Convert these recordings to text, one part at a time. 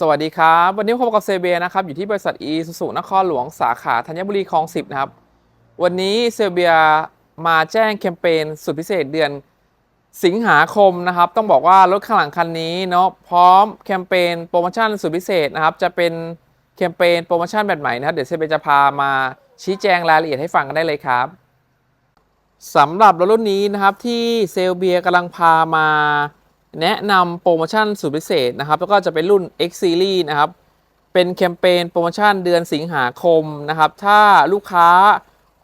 สวัสดีครับ วันนี้พบกับเซเบียนะครับ อยู่ที่บริษัทอีสุสุนครหลวงสาขาธัญบุรีคลองสิบนะครับ วันนี้เซเบียมาแจ้งแคมเปญสุดพิเศษเดือนสิงหาคมนะครับ ต้องบอกว่ารถข้างหลังคันนี้เนาะพร้อมแคมเปญโปรโมชั่นสุดพิเศษนะครับ จะเป็นแคมเปญโปรโมชั่นแบบใหม่นะครับ เดี๋ยวเซเบียจะพามาชี้แจงรายละเอียดให้ฟังกันได้เลยครับสำหรับรถรุ่นนี้นะครับที่เซลเบียกำลังพามา แนะนำโปรโมชั่นสุดพิเศษนะครับ แล้วก็จะเป็นรุ่น X Series นะครับ เป็นแคมเปญโปรโมชั่นเดือนสิงหาคมนะครับ ถ้าลูกค้า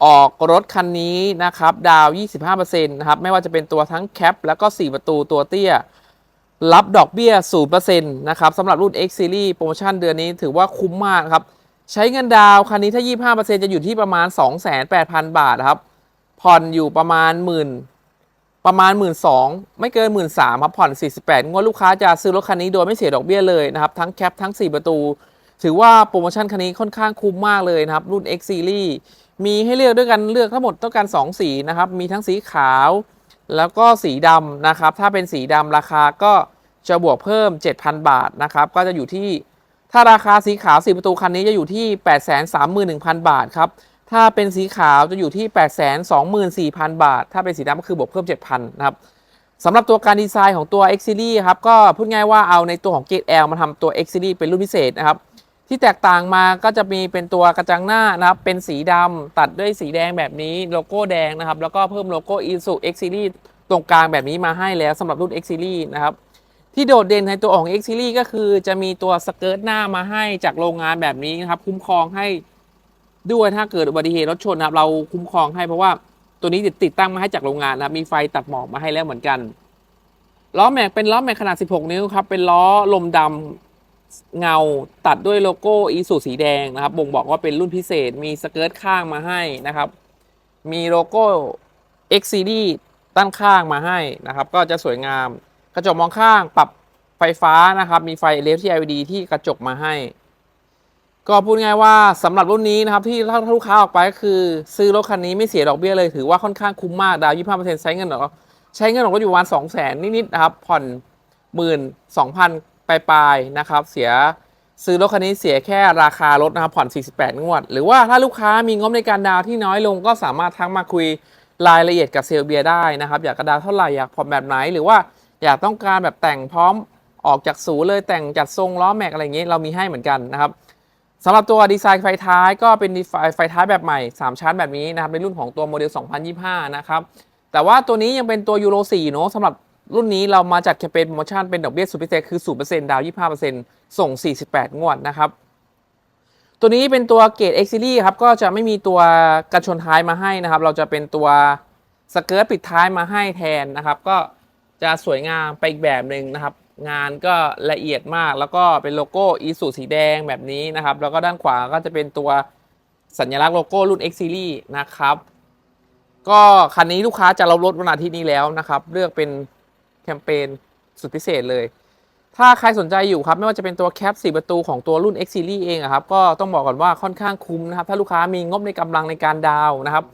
ออกรถคันนี้นะครับ ดาว 25%นะครับ ไม่ว่าจะเป็นตัวทั้งแคปแล้วก็ 4 ประตูตัวเตี้ย รับดอกเบี้ย 0%นะครับสำหรับรุ่น X Series โปรโมชั่นเดือนนี้ถือว่าคุ้มมากครับ ใช้เงินดาวคันนี้ถ้า 25%จะอยู่ที่ประมาณ 28,000 บาทครับ ผ่อนอยู่ประมาณหมื่น ประมาณหมื่นสองไม่เกินหมื่นสามครับผ่อน 48 งวดลูกค้าจะซื้อรถคันนี้โดยไม่เสียดอกเบี้ยเลยนะครับทั้งแคปทั้ง 4 ประตู ถือว่าโปรโมชั่นคันนี้ค่อนข้างคุ้มมากเลยนะครับ รุ่น X Series มีให้เลือกด้วยกันเลือกทั้งหมดต้องการ 2 สีนะครับ มีทั้งสีขาว แล้วก็สีดำนะครับ ถ้าเป็นสีดำราคาก็จะบวกเพิ่ม 7,000 บาทนะครับก็จะอยู่ที่ถ้าราคาสีขาวสีประตูคันนี้จะอยู่ที่ 831,000 บาทครับ ถ้าเป็นสีขาวจะอยู่ที่ 824,000 บาท ถ้าเป็นสีดำก็คือบวกเพิ่ม 7,000 นะครับสำหรับตัวการดีไซน์ของตัว X Series ครับ ก็พูดง่ายว่าเอาในตัวของ Gate L มาทำตัว X Series เป็นรุ่นพิเศษนะครับ ที่แตกต่างมาก็จะมีเป็นตัวกระจังหน้านะครับ เป็นสีดำตัดด้วยสีแดงแบบนี้โลโก้แดงนะครับ แล้วก็เพิ่มโลโก้ Isuzu X Series ตรงกลางแบบนี้มาให้แล้วสำหรับรุ่น X Series นะครับที่โดดเด่นในตัวของ X Series ก็คือจะมีตัวสเกิร์ตหน้ามาให้จากโรงงานแบบนี้นะครับ คุ้มครองให้ ด้วยถ้าเกิดอุบัติเหตุรถชนนะครับเราคุ้มครองให้เพราะว่าตัวนี้ติดตั้งมาให้จากโรงงานนะครับมีไฟตัดหมอกมาให้แล้วเหมือนกันล้อแม็กเป็นล้อแม็กขนาด 16 นิ้วครับเป็นล้อลมดำเงาตัดด้วยโลโก้อีสูสีแดงนะครับ บ่งบอกว่าเป็นรุ่นพิเศษมีสเกิร์ตข้างมาให้นะครับ มีโลโก้ X Series ด้านข้างมาให้นะครับ ก็จะสวยงาม กระจกมองข้างปรับไฟฟ้านะครับ มีไฟเลฟที่ LED ที่กระจกมาให้ ก็พูดง่ายว่าสำหรับรุ่นนี้นะครับที่ถ้าลูกค้าออกไปก็คือ ซื้อรถคันนี้ไม่เสียดอกเบี้ยเลยถือว่าค่อนข้างคุ้มมากดาวยี่ห้าเปอร์เซ็นต์ใช้เงินหรอใช้เงินของรถอยู่ประมาณสองแสนนิดๆนะครับผ่อนหมื่นสองพันปลายๆนะครับเสียซื้อรถคันนี้เสียแค่ราคารถนะครับผ่อน 48 งวด หรือว่าถ้าลูกค้ามีงบในการดาวที่น้อยลงก็สามารถทักมาคุยรายละเอียดกับเซลเบียได้นะครับ อยากกระดาวเท่าไหร่อยากผ่อนแบบไหน หรือว่าอยากต้องการแบบแต่งพร้อมออกจากศูนย์เลยแต่งจัดทรงล้อแม็กอะไรอย่างนี้เรามีให้เหมือนกันนะครับ สำหรับตัวดีไซน์ไฟท้ายก็เป็นไซน์ไฟท้ายแบบใหม่ 3 ชั้นแบบนี้นะครับในรุ่นของตัวโมเดล 2025 นะครับแต่ว่าตัวนี้ยังเป็นตัวยูโร4เนอะสำหรับรุ่นนี้เรามาจัดแคมเปญโปรโมชั่นเป็นดอกเบี้ยสุดพิเศษคือ 0%ดาว 25%ส่ง 48 งวดนะครับ ตัวนี้เป็นตัวเกรด X Series ครับ ก็จะไม่มีตัวกระชนท้ายมาให้นะครับ เราจะเป็นตัวสเกิร์ตปิดท้ายมาให้แทนนะครับ ก็จะสวยงามไปอีกแบบหนึ่งนะครับ งานก็ละเอียดมาก แล้วก็เป็นโลโก้อีสูสีแดงแบบนี้นะครับ แล้วก็ด้านขวาก็จะเป็นตัวสัญลักษณ์โลโก้รุ่น X Series นะครับ ก็คันนี้ลูกค้าจะรับรถวันอาทิตย์นี้แล้วนะครับ เลือกเป็นแคมเปญสุดพิเศษเลย ถ้าใครสนใจอยู่ครับ ไม่ว่าจะเป็นตัวแคป 4 ประตูของตัวรุ่น X Series เองอะครับ ก็ต้องบอกก่อนว่าค่อนข้างคุ้มนะครับ ถ้าลูกค้ามีงบในกำลังในการดาวนะครับ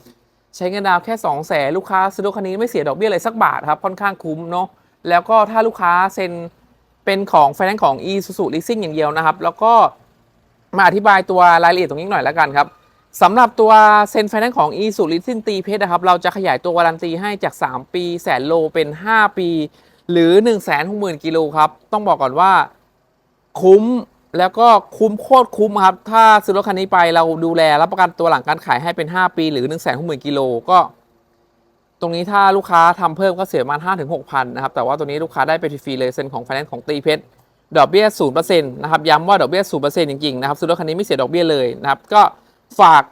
ใช้เงินดาวแค่ 2 0 0แสนลูกค้าซื้อรถคันนี้ไม่เสียดอกเบี้ยเลยสักบาทครับ ค่อนข้างคุ้มเนาะ แล้วก็ถ้าลูกค้าเซ็น เป็นของไฟแนนซ์ของ e s u s u Leasing อย่างเดียวนะครับ แล้วก็มาอธิบายตัวรายละเอียดตรงนี้หน่อยแล้วกันครับสำหรับตัวเซ็นไฟแนนซ์ของ e s u l i s i n ตีเพชรนะครับ เราจะขยายตัววารันตีให้จาก 3 ปีแสนโลเป็น 5 ปี หรือ 1 6 0 0 0 0กิโลครับ ต้องบอกก่อนว่าคุ้มแล้วก็คุ้มโคตรคุ้มครับ ถ้าซื้อรถคันนี้ไปเราดูแลรับประกันตัวหลังการขายให้เป็น 5 ปี หรือ 1 6 0 0 0 0กิโลก็ ตรงนี้ถ้าลูกค้าทำเพิ่มก็เสียประมาณ5ถึง6,000 นะครับ แต่ว่าตัวนี้ลูกค้าได้ไปฟรีเลยเซ็นของไฟแนนซ์ของตีเพชรดอกเบี้ย0%นะครับย้ำว่าดอกเบี้ย0%จริงๆนะครับซื้อรถคันนี้ไม่เสียดอกเบี้ยเลยนะครับก็ฝาก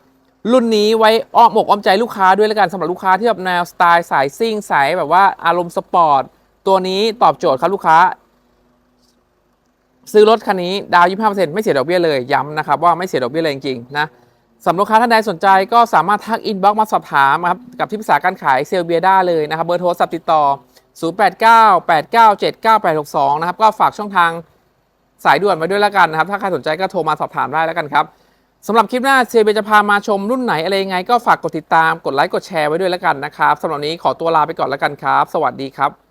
รุ่นนี้ไว้อ้อมอกอ้อมใจลูกค้าด้วยแล้วกันสำหรับลูกค้าที่แบบแนวสไตล์สายซิ่งสายแบบว่าอารมณ์สปอร์ตตัวนี้ตอบโจทย์ครับลูกค้า ซื้อรถคันนี้ดาวน์25%ไม่เสียดอกเบี้ยเลยย้ำนะครับว่าไม่เสียดอกเบี้ยเลยจริงๆนะ สำหรับลูกค้าท่านใดสนใจก็สามารถทักอินบ็อกซ์มาสอบถามครับกับที่ปรึกษาการขายเซลเบียได้เลยนะครับ เบอร์โทรศัพท์ติดต่อ 0898979862 นะครับ ก็ฝากช่องทางสายด่วนไว้ด้วยแล้วกันนะครับ ถ้าใครสนใจก็โทรมาสอบถามได้แล้วกันครับสำหรับคลิปหน้าเซลเบียจะพามาชมรุ่นไหนอะไรยังไง ก็ฝากกดติดตามกดไลค์กดแชร์ไว้ด้วยแล้วกันนะครับสำหรับนี้ขอตัวลาไปก่อนแล้วกันครับ สวัสดีครับ